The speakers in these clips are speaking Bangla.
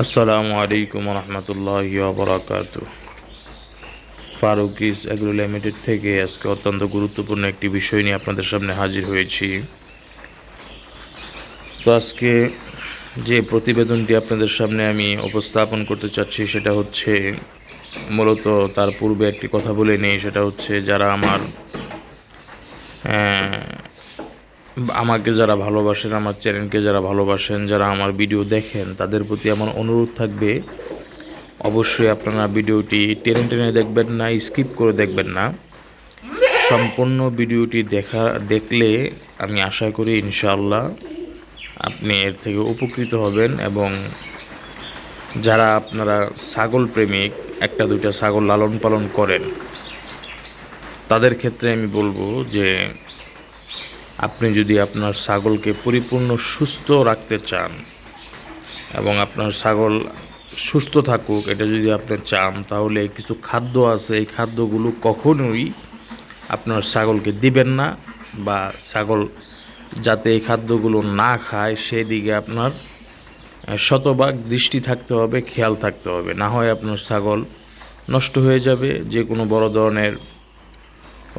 আসসালামু আলাইকুম রহমতুল্লাহ বরাকাত ফারুকিস এগ্রো লিমিটেড থেকে আজকে অত্যন্ত গুরুত্বপূর্ণ একটি বিষয় নিয়ে আপনাদের সামনে হাজির হয়েছি। তো আজকে যে প্রতিবেদনটি আপনাদের সামনে আমি উপস্থাপন করতে চাচ্ছি সেটা হচ্ছে, মূলত তার পূর্বে একটি কথা বলে নেই, সেটা হচ্ছে যারা আমার আমাকে যারা ভালোবাসেন, আমার চ্যানেলকে যারা ভালোবাসেন, যারা আমার ভিডিও দেখেন, তাদের প্রতি আমার অনুরোধ থাকবে, অবশ্যই আপনারা ভিডিওটি টেনে টেনে দেখবেন না, স্কিপ করে দেখবেন না। সম্পূর্ণ ভিডিওটি দেখা, দেখলে আমি আশা করি ইনশাআল্লাহ আপনি এর থেকে উপকৃত হবেন এবং যারা আপনারা ছাগল প্রেমিক, একটা দুইটা ছাগল লালন পালন করেন, তাদের ক্ষেত্রে আমি বলব যে আপনি যদি আপনার ছাগলকে পরিপূর্ণ সুস্থ রাখতে চান এবং আপনার ছাগল সুস্থ থাকুক, এটা যদি আপনি চান, তাহলে কিছু খাদ্য আছে, এই খাদ্যগুলো কখনোই আপনার ছাগলকে দিবেন না বা ছাগল যাতে এই খাদ্যগুলো না খায়, সেদিকে আপনার শতভাগ দৃষ্টি থাকতে হবে, খেয়াল থাকতে হবে। না হয় আপনার ছাগল নষ্ট হয়ে যাবে, যে কোনো বড় ধরনের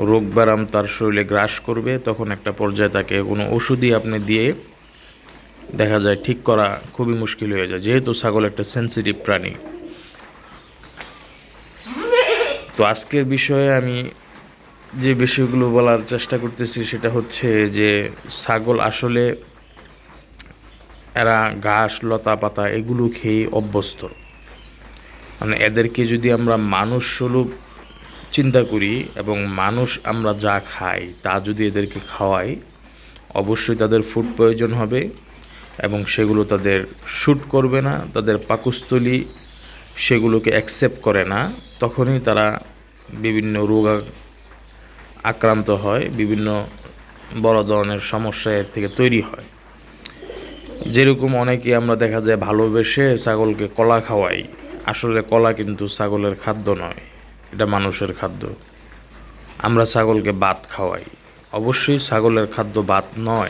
রোগ ব্যারাম তার শরীরে গ্রাস করবে, তখন একটা পর্যায়ে তাকে কোনো ওষুধই আপনি দিয়ে দেখা যায় ঠিক করা খুবই মুশকিল হয়ে যায়, যেহেতু ছাগল একটা সেন্সিটিভ প্রাণী। তো আজকের বিষয়ে আমি যে বিষয়গুলো বলার চেষ্টা করতেছি সেটা হচ্ছে যে ছাগল আসলে এরা ঘাস, লতা পাতা এগুলো খেয়ে অভ্যস্ত। মানে এদেরকে যদি আমরা মানুষ স্বরূপ চিন্তা করি এবং মানুষ আমরা যা খাই তা যদি এদেরকে খাওয়াই, অবশ্যই তাদের ফুড প্রয়োজন হবে এবং সেগুলো তাদের শ্যুট করবে না, তাদের পাকস্থলী সেগুলোকে অ্যাকসেপ্ট করে না। তখনই তারা বিভিন্ন রোগ আক্রান্ত হয়, বিভিন্ন বড় ধরনের সমস্যা এর থেকে তৈরি হয়। যেরকম অনেকে আমরা দেখা যায় ভালোবেসে ছাগলকে কলা খাওয়াই। আসলে কলা কিন্তু ছাগলের খাদ্য নয়। এটা মানুষের খাদ্য। আমরা ছাগলকে ভাত খাওয়াই। অবশ্যই ছাগলের খাদ্য ভাত নয়।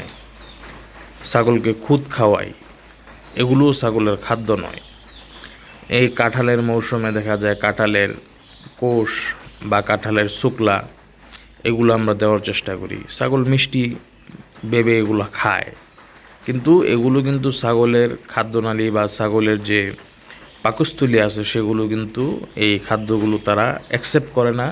ছাগলকে খুদ খাওয়াই। এগুলোও ছাগলের খাদ্য নয়। এই কাঁঠালের মৌসুমে দেখা যায় কাঁঠালের কোষ বা কাঁঠালের শুকলা, এগুলো আমরা দেওয়ার চেষ্টা করি। ছাগল মিষ্টি বেবে এগুলো খায়। কিন্তু এগুলো কিন্তু ছাগলের খাদ্যনালী বা ছাগলের যে পাকস্থলী আছে, সেগুলো কিন্তু এই খাদ্যগুলো তারা অ্যাকসেপ্ট করে না।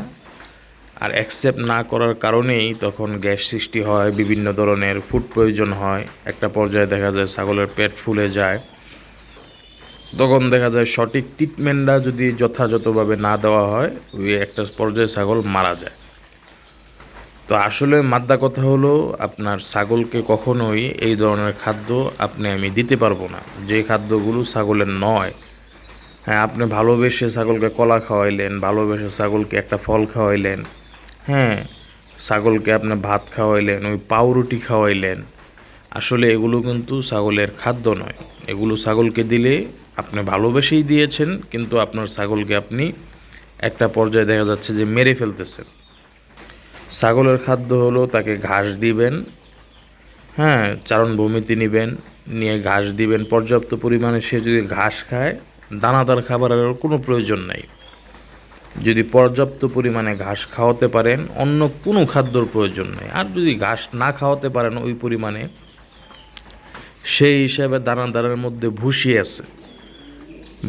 আর অ্যাকসেপ্ট না করার কারণেই তখন গ্যাস সৃষ্টি হয়, বিভিন্ন ধরনের ফুড প্রয়োজন হয়। একটা পর্যায়ে দেখা যায় ছাগলের পেট ফুলে যায়। তখন দেখা যায় সঠিক ট্রিটমেন্টটা যদি যথাযথভাবে না দেওয়া হয়, ওই একটা পর্যায়ে ছাগল মারা যায়। তো আসলে মাদ্দা কথা হলো, আপনার ছাগলকে কখনোই এই ধরনের খাদ্য আপনি আমি দিতে পারব না। যে খাদ্যগুলো ছাগলের নয় হ্যাঁ আপনি ভালোবেসে ছাগলকে কলা খাওয়াইলেন, ভালোবেসে ছাগলকে একটা ফল খাওয়াইলেন হ্যাঁ ছাগলকে আপনি ভাত খাওয়াইলেন, ওই পাউরুটি খাওয়াইলেন, আসলে এগুলো কিন্তু ছাগলের খাদ্য নয়। এগুলো ছাগলকে দিলে আপনি ভালোবেসেই দিয়েছেন, কিন্তু আপনার ছাগলকে আপনি একটা পর্যায়ে দেখা যাচ্ছে যে মেরে ফেলতেছেন। ছাগলের খাদ্য হলো তাকে ঘাস দিবেন হ্যাঁ চারণভূমিতে নেবেন, নিয়ে ঘাস দিবেন, পর্যাপ্ত পরিমাণে সে যদি ঘাস খায় দানাদার খাবারের কোনো প্রয়োজন নাই। যদি পর্যাপ্ত পরিমাণে ঘাস খাওয়াতে পারেন, অন্য কোনো খাদ্যর প্রয়োজন নেই। আর যদি ঘাস না খাওয়াতে পারেন, ওই পরিমাণে সেই হিসাবে দানাদারের মধ্যে ভুসি আছে।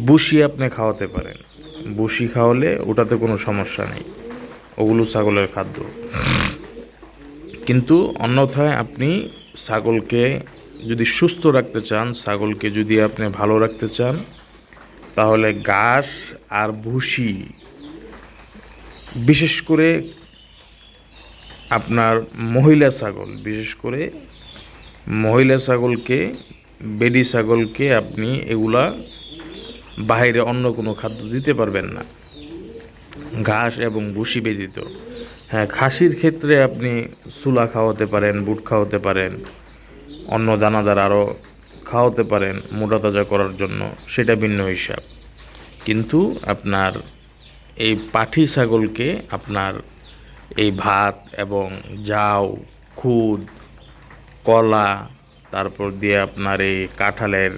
ভুসি আপনি খাওয়াতে পারেন। ভুসি খাওয়ালে ওটাতে কোনো সমস্যা নেই। ওগুলো ছাগলের খাদ্য। কিন্তু অন্যথায় আপনি ছাগলকে যদি সুস্থ রাখতে চান, ছাগলকে যদি আপনি ভালো রাখতে চান তাহলে ঘাস আর ভুসি বিশেষ করে আপনার মহিলা ছাগল, বিশেষ করে মহিলা ছাগলকে, বেডি ছাগলকে আপনি এগুলা বাইরে অন্য কোনো খাদ্য দিতে পারবেন না। ঘাস এবং ভুসি ব্যতীত। হ্যাঁ খাসির ক্ষেত্রে আপনি চুলা খাওয়াতে পারেন, বুট খাওয়াতে পারেন, অন্য দানাদার আরও খাওয়াতে পারেন মোটা তাজা করার জন্য, সেটা ভিন্ন হিসাব। কিন্তু আপনার এই পাঠি ছাগলকে আপনার এই ভাত এবং জাউ খুদ, কলা, তারপর দিয়ে আপনার এই কাঁঠালের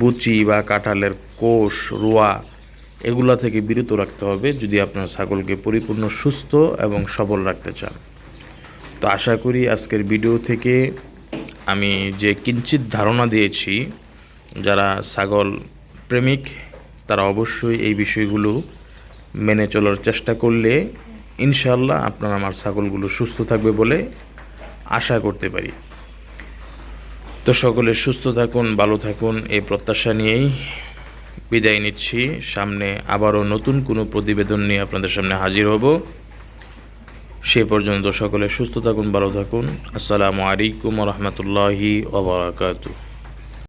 বুচি বা কাঁঠালের কোষ, রোয়া, এগুলা থেকে বিরত রাখতে হবে যদি আপনার ছাগলকে পরিপূর্ণ সুস্থ এবং সবল রাখতে চান। তো আশা করি আজকের ভিডিও থেকে আমি যে কিঞ্চিত ধারণা দিয়েছি, যারা ছাগল প্রেমিক, তারা অবশ্যই এই বিষয়গুলো মেনে চলার চেষ্টা করলে ইনশাল্লাহ আপনার আমার ছাগলগুলো সুস্থ থাকবে বলে আশা করতে পারি। তো সকলে সুস্থ থাকুন, ভালো থাকুন, এই প্রত্যাশা নিয়েই বিদায় নিচ্ছি। সামনে আবারও নতুন কোনো প্রতিবেদন নিয়ে আপনাদের সামনে হাজির হব। সে পর্যন্ত সকলে সুস্থ থাকুন ভালো থাকুন। আসসালামু আলাইকুম রহমতুল্লাহি ওবরাকাতু